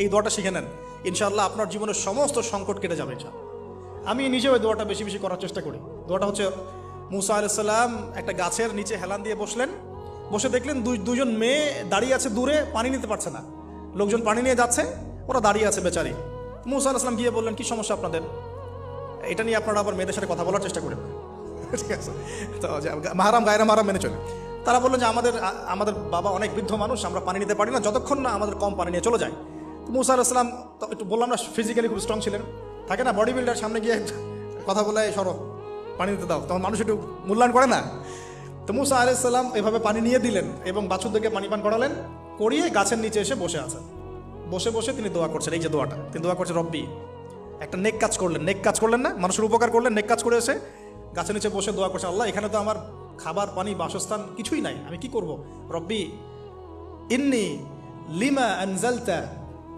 এই দোয়াটা শিখে নেন। ইনশাআল্লাহ আপনার জীবনের সমস্ত সংকট কেটে যাবে, ইনশাআল্লাহ। আমি নিজেও এই দোয়াটা বেশি বেশি করার চেষ্টা করি। দোয়াটা হচ্ছে, মুসা আলাইসাল্লাম একটা গাছের নিচে হেলান দিয়ে বসলেন। বসে দেখলেন দুই দুজন মেয়ে দাঁড়িয়ে আছে দূরে, পানি নিতে পারছে না। লোকজন পানি নিয়ে যাচ্ছে, ওরা দাঁড়িয়ে আছে বেচারি। মুসা আলাইসলাম গিয়ে বললেন, কি সমস্যা আপনাদের? এটা নিয়ে আপনারা আবার মেয়েদের সাথে কথা বলার চেষ্টা করেন। ঠিক আছে? তো মাহারাম, গায়রা মাহারাম মেনে চলে। তারা বললেন যে, আমাদের আমাদের বাবা অনেক বৃদ্ধ মানুষ, আমরা পানি নিতে পারি না, যতক্ষণ না আমাদের কম পানি নিয়ে চলে যায়। মুসা আলাইসলাম একটু বললাম না ফিজিক্যালি খুব স্ট্রং ছিলেন। থাকে না বডি বিল্ডার সামনে গিয়ে কথা বলে "এই সরো, পানি দিতে দাও। তখন মানুষ একটু মূল্যায়ন করে না। তো মুসা আলাইসাল্লাম এভাবে পানি নিয়ে দিলেন এবং বাছুরদেরকে পানি পান করালেন, করিয়ে গাছের নিচে এসে বসে আছেন। বসে বসে তিনি দোয়া করছেন, এই যে দোয়াটা। তিনি দোয়া করছেন, রব্বি, একটা নেক কাজ করলেন, নেক কাজ করলেন না, মানুষের উপকার করলেন, নেক কাজ করে এসে গাছের নিচে বসে দোয়া করছেন, আল্লাহ, এখানে তো আমার খাবার, পানি, বাসস্থান কিছুই নাই, আমি কি করব? রব্বি, ইন্নি লিমা আনজালতা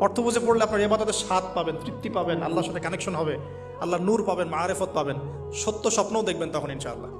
অর্থ বুঝে পড়লে আপনার এবাদতের স্বাদ পাবেন, তৃপ্তি পাবেন, আল্লাহর সাথে কানেকশন হবে, আল্লাহর নূর পাবেন, মারেফত পাবেন। সত্য স্বপ্নও দেখবেন তখন ইনশাআল্লাহ।